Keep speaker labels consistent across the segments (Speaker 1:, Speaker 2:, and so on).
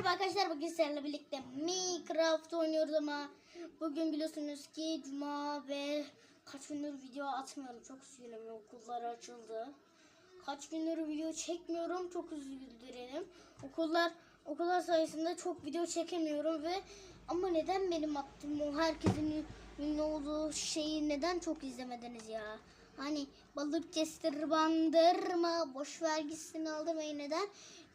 Speaker 1: Merhaba arkadaşlar bugün sizlerle birlikte Minecraft oynuyoruz ama bugün biliyorsunuz ki Cuma ve kaç gündür video atmıyorum çok üzgünüm okullar açıldı. Kaç gündür video çekmiyorum çok üzüldürelim. Okullar okullar sayesinde çok video çekemiyorum ve ama neden benim attığım o herkesin ünlü olduğu şeyi neden çok izlemediniz ya? Hani balık kestir bandırma boş vergisini aldırmayın neden?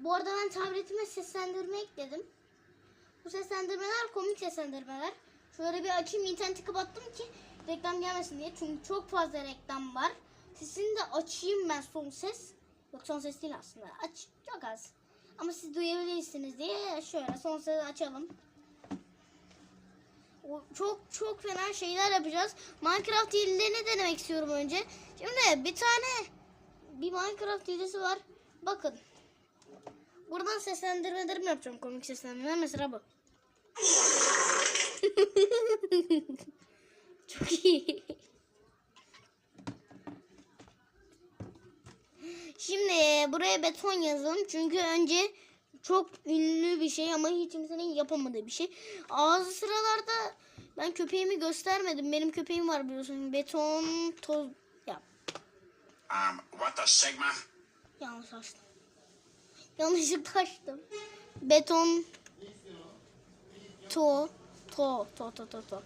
Speaker 1: Bu arada ben tabletime seslendirme ekledim. Bu seslendirmeler komik seslendirmeler. Şöyle bir açayım interneti kapattım ki reklam gelmesin diye. Çünkü çok fazla reklam var. Sesini de açayım ben son ses. Yok son ses değil aslında. Aç çok az. Ama siz duyabilirsiniz diye şöyle son sesi açalım. O çok çok fena şeyler yapacağız. Minecraft hilelerini denemek istiyorum önce. Şimdi bir tane bir Minecraft hilesi var. Bakın. Buradan seslendirmelerimi yapacağım. Komik seslendirmeler. Mesela bu. Çok iyi. Şimdi buraya beton yazalım. Çünkü önce çok ünlü bir şey ama hiç kimsenin yapamadığı bir şey. Ağzı sıralarda ben köpeğimi göstermedim. Benim köpeğim var biliyorsun. Beton toz ya
Speaker 2: Um, what the Sigma?
Speaker 1: yanlış açtım. Yanlışlıkla açtım. Beton to to to to to to.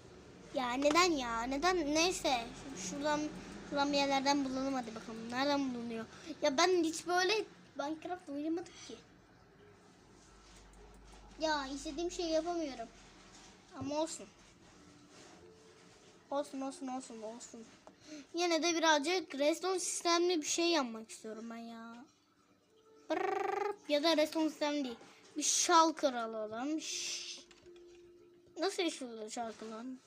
Speaker 1: Ya neden ya? Neden? Neyse. Şuradan şuradan bir yerlerden bulalım hadi bakalım. Nereden bulunuyor? Ya ben hiç böyle Minecraft oynamadım ki. Ya istediğim şeyi yapamıyorum. Ama olsun. Olsun olsun olsun olsun. Yine de birazcık redstone sistemli bir şey yapmak istiyorum ben ya. Brrrr, ya da redstone sistem değil. Bir şalkır alalım. Şşş. Nasıl yaşıyor şalkır lan?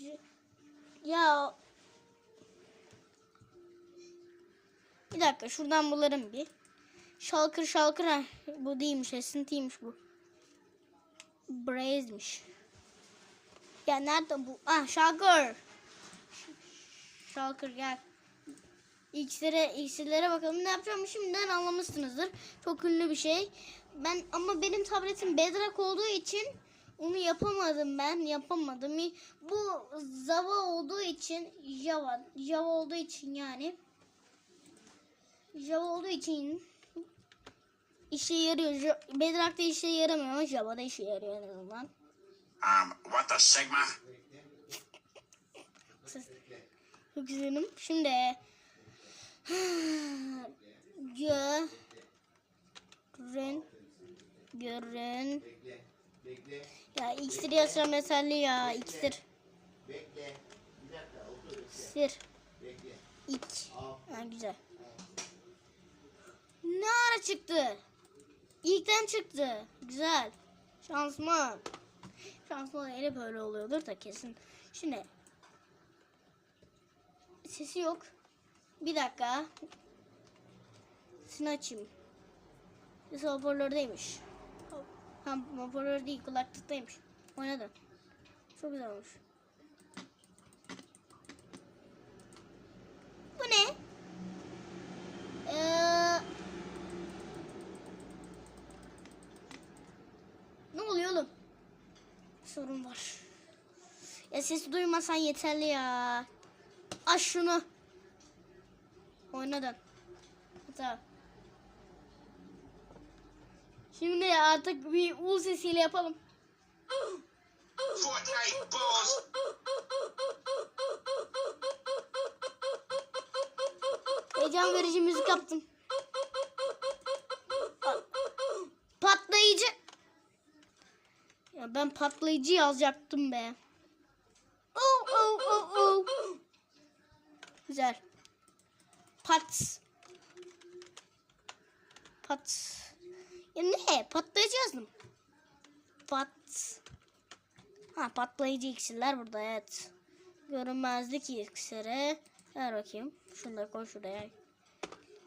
Speaker 1: C- Ya bir dakika şuradan bularım bir. Şalkır şalkır ha. Bu değilmiş esintiymiş bu. Braze'miş. Ya nerede bu? Ah şalkır. Şalkır gel. İksire, iksirlere bakalım ne yapacağımı şimdiden anlamışsınızdır. Çok ünlü bir şey. Ben ama benim tabletim Bedrock olduğu için onu yapamadım ben. Yapamadım. Bu Java olduğu için Java Java olduğu için yani Java olduğu için işe yarıyor. Bedrock'ta işe yaramıyor ama Java'da işe yarıyor en azından.
Speaker 2: Um, what the Sigma?
Speaker 1: Çok üzgünüm. Şimdi görün görün ya iksir yazsam yeterli ya iksir iksir İk. Ha, güzel. Ne ara çıktı? İlkten çıktı. Güzel. Şansman. Şansman eli böyle oluyordur da kesin. Şimdi sesi yok. Bir dakika. Sesini açayım. Sesi hoparlördeymiş. Ha hoparlör değil kulaklıktaymış. Oynadı. Çok güzel olmuş. Bu ne? Ee, ne oluyor oğlum? Sorun var. Ya sesi duymasan yeterli ya. Aç şunu. Oynadın. Tamam. Şimdi artık bir U sesiyle yapalım.
Speaker 2: Fortnite balls.
Speaker 1: Heyecan verici müzik yaptım. Patlayıcı. Ya ben patlayıcı yazacaktım be. Oh oh oh oh. Güzel. Pat. Pat. Ya ne? Patlayıcı yazdım. Pat. Ha patlayıcı iksirler burada evet. Görünmezlik iksiri. Ver bakayım. Da koy şuraya.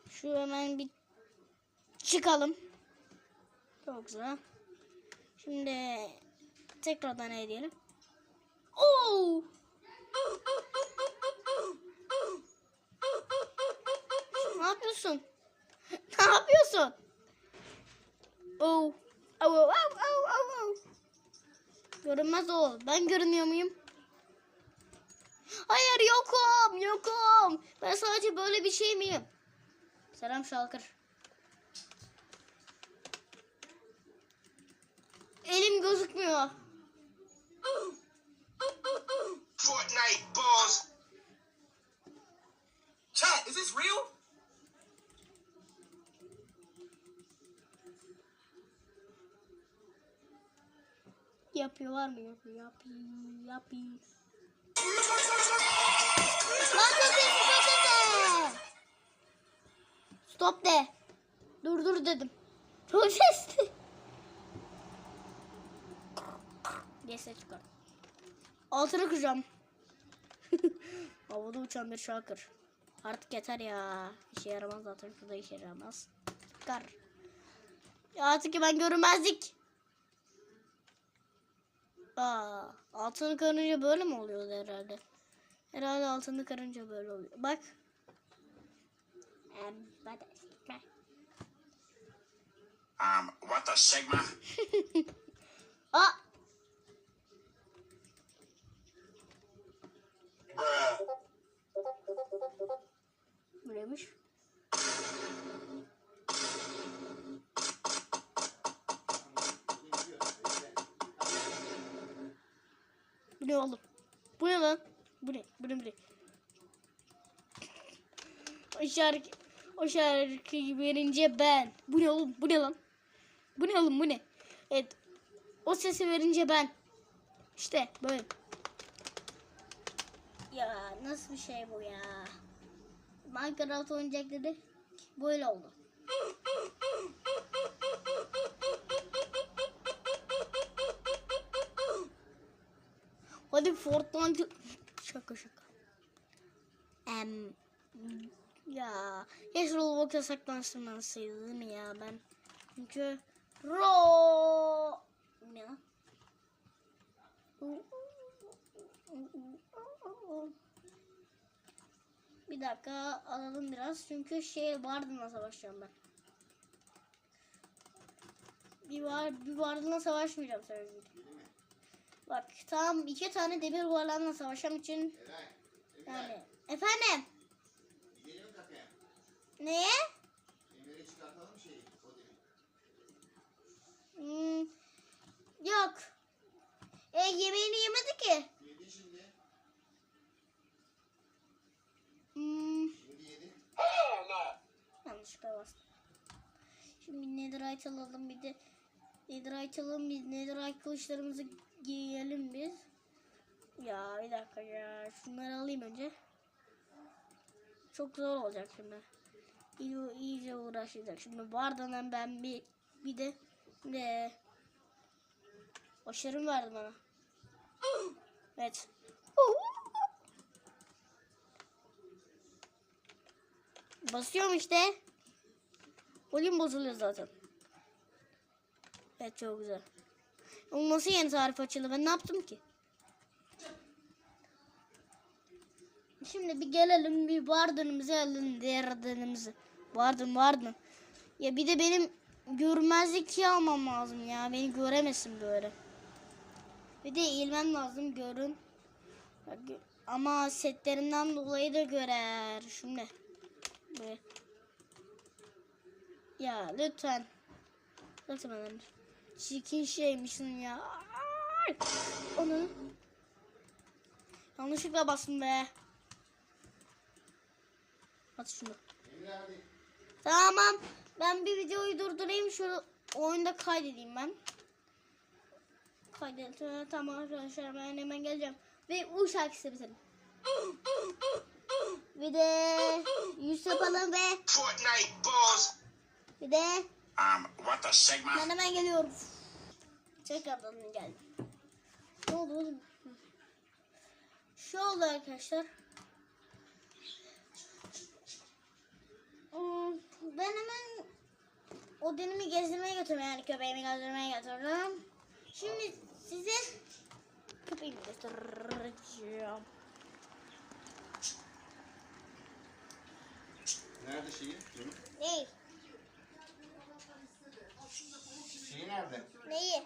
Speaker 1: Şu hemen bir çıkalım. Çok güzel. Şimdi tekrardan ne diyelim? Oo! Yapıyorsun? ne yapıyorsun? Oh. Au, au, au, au, au. Görünmez o. Ben görünüyor muyum? Hayır yokum yokum. Ben sadece böyle bir şey miyim? Selam Şalkır. Elim gözükmüyor.
Speaker 2: Fortnite balls.
Speaker 3: Chat, is this real?
Speaker 1: Yapıyorlar mı? Lan çok sesli, çok sesli. Stop de. Dur dur dedim. Çok sesli. ses çıkar. Altını kıracağım. Havada uçan bir şakır. Artık yeter ya. İşe yaramaz zaten şurada işe yaramaz. Çıkar. Ya artık ben görünmezlik. Aa, altını karınca böyle mi oluyordu herhalde? Herhalde altını karınca böyle oluyor. Bak. Em, bak. bak.
Speaker 2: Um, what the Sigma?
Speaker 1: Aa,
Speaker 2: Bruh.
Speaker 1: buraymış. Ne oğlum? Bu ne lan? Bu ne? Bu ne? Bu ne? O şarkı, o şarkıyı verince ben. Bu ne oğlum? Bu ne lan? Bu ne oğlum? Bu ne? Evet. O sesi verince ben. İşte böyle. Ya nasıl bir şey bu ya? Minecraft dedi. Böyle oldu. Hadi Fortnite şaka şaka. Em ya hiç Roblox yasaklansın değil mi ya ben? Çünkü Ro ne? Bir dakika alalım biraz çünkü şey Barden'la savaşacağım ben. Bir var bir Barden'la savaşmayacağım sadece. Bak tam iki tane demir varlanla savaşam için yani efendim neye?
Speaker 3: Şeyi.
Speaker 1: Hmm, yok. E yemeğini yemedi ki.
Speaker 3: Yedi şimdi.
Speaker 1: Hmm,
Speaker 3: Şimdi yedi.
Speaker 1: yanlışlıkla bastım. Şimdi netherite alalım bir de netherite alalım biz netherite kılıçlarımızı giyelim biz. Ya bir dakika ya şunları alayım önce. Çok zor olacak şimdi. İyi, iyice uğraşacak. Şimdi bardadan ben bir bir de de aşırı verdi bana. Evet. Basıyorum işte. Oyun bozuluyor zaten. Evet çok güzel. Nasıl yeni tarif açıldı? Ben ne yaptım ki? Şimdi bir gelelim bir vardınımızı alalım. Diğer dönümüzü. Vardın vardın. Ya bir de benim görmezlik almam lazım ya. Beni göremesin böyle. Bir de eğilmem lazım görün. Ama setlerinden dolayı da görer. Şimdi. Böyle. Ya lütfen. Lütfen. Çirkin şeymişsin ya. Onu. Yanlışlıkla bastım be. At şunu. Tamam. Ben bir videoyu durdurayım. Şu oyunda kaydedeyim ben. Kaydet. Tamam arkadaşlar ben hemen geleceğim. Ve bu şarkısı bitirin. Bir de yüz yapalım ve
Speaker 2: Fortnite balls.
Speaker 1: bir de
Speaker 2: Um, what the Sigma?
Speaker 1: ben hemen geliyorum. Tekrardan geldim. Ne oldu oğlum? Şu oldu arkadaşlar. Hmm, Ben hemen o denimi gezdirmeye götürüyorum yani köpeğimi gezdirmeye götürdüm. Şimdi size köpeğimi göstereceğim.
Speaker 3: Nerede şeyi? Hı?
Speaker 1: Ne?
Speaker 3: nerede?
Speaker 1: Neyi?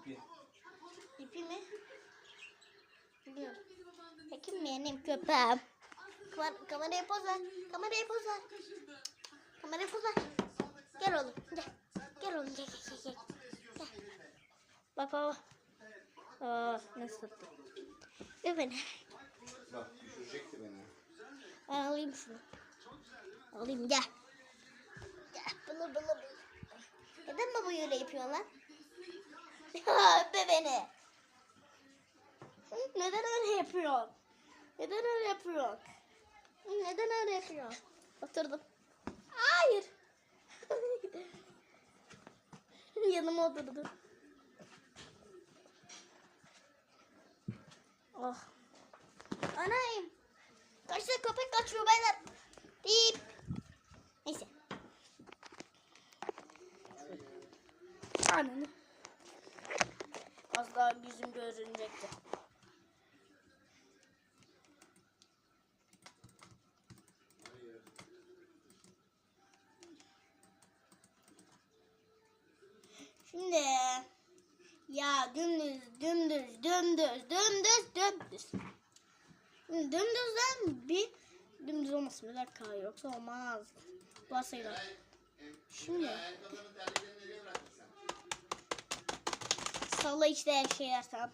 Speaker 3: İpi.
Speaker 1: İpi mi? Bilmiyorum. Peki benim köpeğim. Kamera, kameraya poz ver. Kameraya poz ver. Kameraya poz ver. Gel oğlum gel. Gel oğlum gel gel gel. gel. Bak bak. Aa, nasıl tuttu? Ver beni.
Speaker 3: Bak düşürecekti beni.
Speaker 1: Ben alayım şunu. Alayım gel. Gel bunu bunu. Neden baba öyle yapıyor lan? Öpe beni. Neden öyle yapıyor? Neden öyle yapıyor? Neden öyle yapıyor? Oturdum. Hayır. Yanıma oturdu. Oh. Anayım. Kaçta köpek kaçıyor beyler. Bip. Neyse. Ananı. Az daha yüzüm görünecekti. Şimdi ya dümdüz dümdüz dümdüz dümdüz dümdüz. Dümdüzden bir dümdüz olmasın bir dakika yoksa olmaz. Basayla. Şimdi salla işte her şey yersem.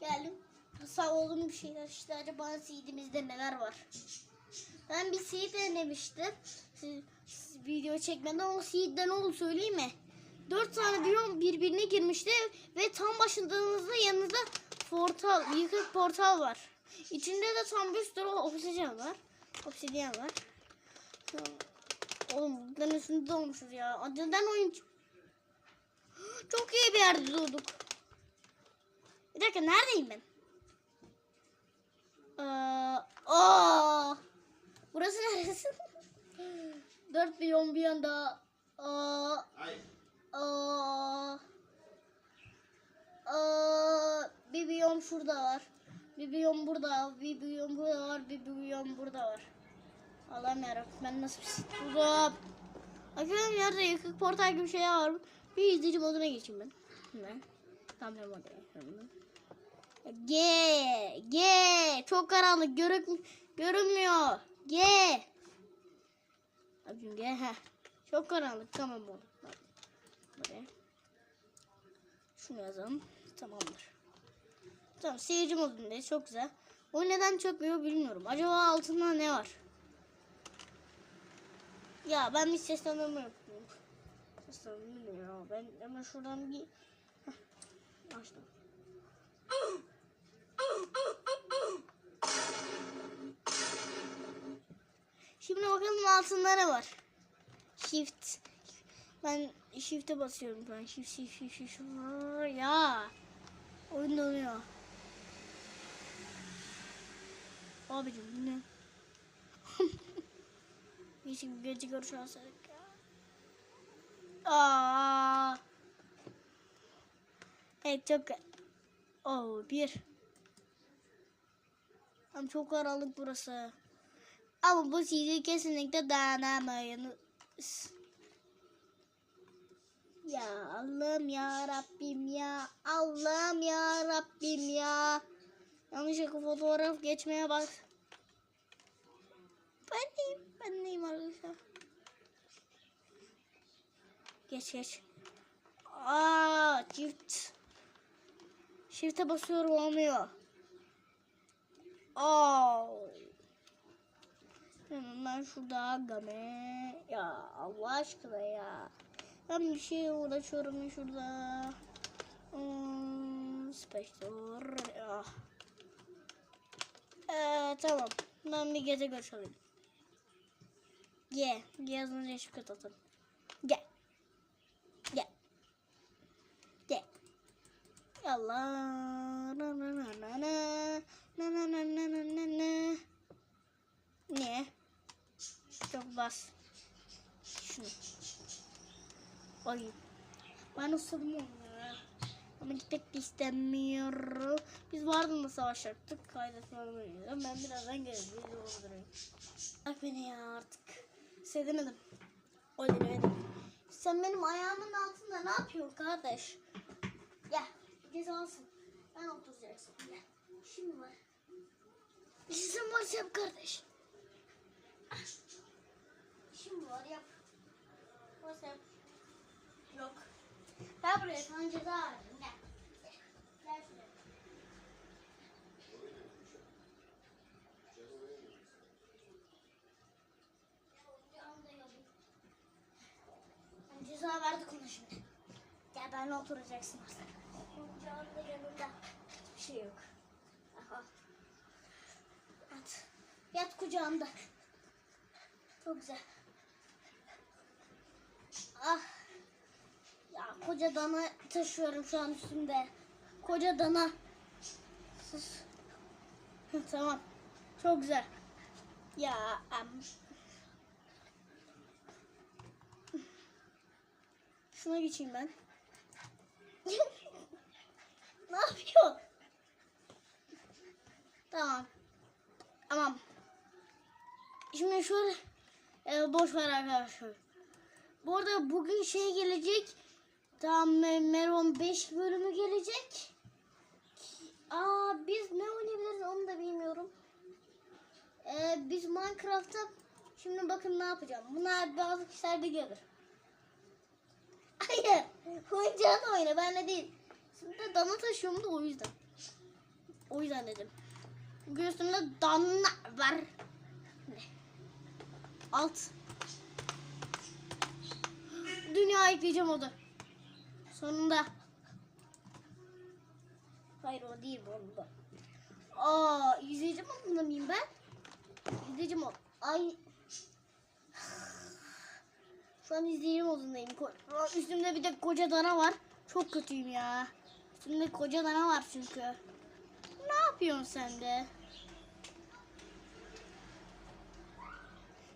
Speaker 1: Geldim. Sağ olun bir şeyler işte acaba CD'mizde neler var. Ben bir CD denemiştim. Video çekmeden o CD'de ne oldu söyleyeyim mi? Dört tane biyon birbirine girmişti ve tam başındığınızda yanınızda portal, yıkık portal var. İçinde de tam bir sürü obsidyen var. Obsidyen var. Oğlum bunların üstünde olmuşuz ya. Neden oyun... Çok iyi bir yerde durduk. Bir dakika neredeyim ben? Aa, aa. Burası neresi? Dört biyon bir yanda. Aa, aa, aa, bir biyon şurada var. Bir biyon burada, bir biyon burada var, bir biyon burada var. Allah'ım yarabbim ben nasıl bir sit buldum. Arkadaşlar yerde yıkık portal gibi şeyler var. Bir izleyici moduna geçeyim ben. Hemen. Kamera moduna geçiyorum ben. G, G, çok karanlık, görün, görünmüyor. G. Abim G, heh. Çok karanlık, tamam. Bak, Buraya. Şunu yazalım, tamamdır. Tamam, seyirci modundayız, çok güzel. O neden çökmüyor bilmiyorum. Acaba altında ne var? Ya ben bir seslendirme yapıyorum. Seslendirme ya. Ben hemen şuradan bir... Heh, açtım. Şimdi bakalım altında ne var. Shift. Ben shift'e basıyorum ben. Shift shift shift shift. Ya. Oyun donuyor. Abicim bu ne? Gece görüşürüz. Aa. Evet çok Oo bir. Ama çok karanlık burası. Ama bu CD kesinlikle dayanamayız. Ya Allah'ım ya Rabbim ya. Allah'ım ya Rabbim ya. Yanlışlıkla fotoğraf geçmeye bak. Ben neyim? Ben neyim arkadaşlar? Geç geç. Aa çift. Shift'e basıyorum olmuyor. Aa. Ben şurada game. Ya Allah aşkına ya. Ben bir şey uğraşıyorum şurada. Hmm, Spectre. Ya. Ee, tamam. Ben bir gece görüşelim. Ye. Yazınca hiçbir kat atalım. Gel. Gel. Gel. Yallah. Na na na na na. Na na na na na na na. Ne? Çok bas. Şunu. Ay. Ben ya. Ama gitmek de istemiyorum. Biz Vardın'la savaşacaktık. Kaydetmem Ben birazdan gelirim. Video olduruyorum. Bak beni ya artık. Sedemedim. O denemedim. Sen benim ayağımın altında ne yapıyorsun kardeş? Gel. Cezalısın. Ben oturacaksın. Gel. Şimdi var. İşin var yap kardeş. İşim var yap. Yap. Yok. Gel buraya sana ceza verdim. Gel. Gel şuraya. Ceza verdik ona şimdi. Gel benimle oturacaksın artık. Kucağım da yanında. Hiçbir şey yok. Aha. At. Yat kucağımda. Çok güzel. Ah. Ya koca dana taşıyorum şu an üstümde. Koca dana. Sus. Tamam. Çok güzel. Ya am. Şuna geçeyim ben. ne yapıyor? Tamam. Tamam. Şimdi şöyle e, boş ver arkadaşlar. Bu arada bugün şey gelecek. Tam Me- Meron 5 bölümü gelecek. Aa biz ne oynayabiliriz onu da bilmiyorum. Ee, biz Minecraft'ta şimdi bakın ne yapacağım. Bunlar bazı kişiler de gelir. Hayır. Oyuncağın oyna ben de değil. Şimdi dana taşıyorum da o yüzden. O yüzden dedim. Bugün üstümde dana var. Alt. Dünya ekleyeceğim o da. Sonunda. Hayır o değil bu. Aa izleyici modunda mıyım ben? İzleyici mod. Ay. Şu an izleyici modundayım. Üstümde bir de koca dana var. Çok kötüyüm ya. Üstümde koca dana var çünkü. Ne yapıyorsun sen de?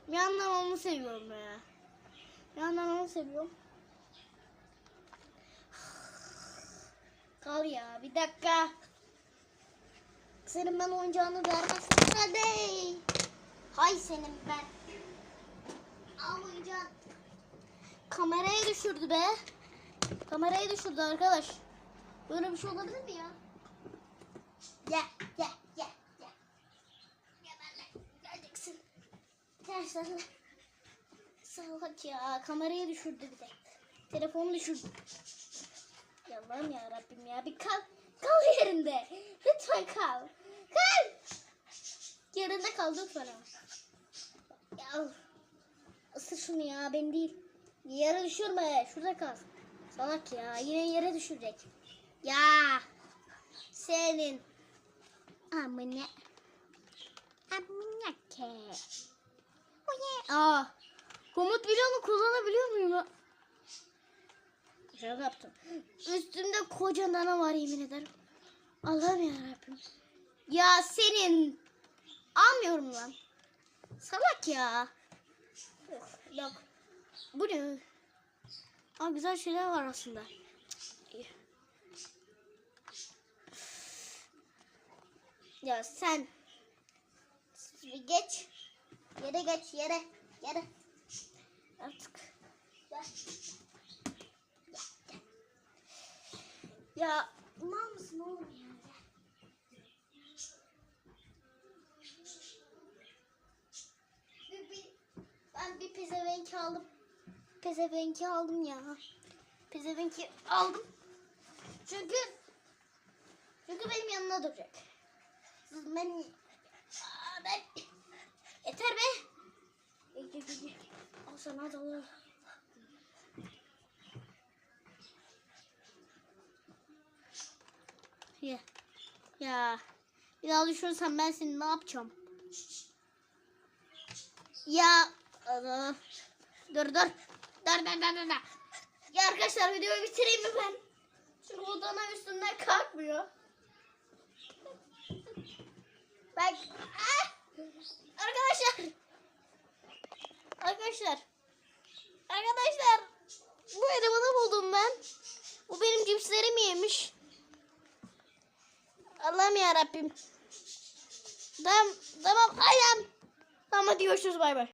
Speaker 1: Bir yandan onu seviyorum ya. Bir yandan onu seviyorum. Kal ya bir dakika. Senin ben oyuncağını vermezsin hadi. Hay senin ben. Al oyuncağını. Kamerayı düşürdü be. Kamerayı düşürdü arkadaş. Böyle bir şey olabilir mi ya? Gel gel gel gel. Gel benimle. Geleceksin. Gel sen. Salak ya. Kamerayı düşürdü bir de. Telefonu düşürdü. Ya Allah'ım ya Rabbim ya. Bir kal. Kal yerinde. Lütfen kal. Kal. Yerinde kal lütfen. Ya. Isır şunu ya. Ben değil. Yere düşürme. Şurada kal. Salak ya. Yine yere düşürecek. Ya. Senin. Amına. Amına ke. Aa. Komut bloğunu kullanabiliyor muyum? Şaka yaptım. Üstümde koca dana var yemin ederim. Allah'ım yarabbim. Ya senin. Almıyorum lan. Salak ya. Yok. Yok. Bu ne? Aa, güzel şeyler var aslında. Ya sen. Bir geç. Yere geç yere. Yere. Artık. Gel. Ya mal mısın oğlum ya? Ben bir pezevenki aldım. Pezevenki aldım ya. Pezevenki aldım. Çünkü çünkü benim yanına duracak. Ben ben yeter be. Al sana hadi al. Ya. Ya. Bir daha düşürürsen ben seni ne yapacağım? Ya. Dur dur. Dur dur dur dur. dur. Ya arkadaşlar videoyu bitireyim mi ben? Çünkü o dana üstünden kalkmıyor. Bak. Ah! Arkadaşlar. Arkadaşlar. Arkadaşlar. Bu elemanı buldum ben. Bu benim cipslerimi yemiş. Allah'ım ya Rabbim. Tamam, tamam ayağım. Tamam hadi görüşürüz bay bay.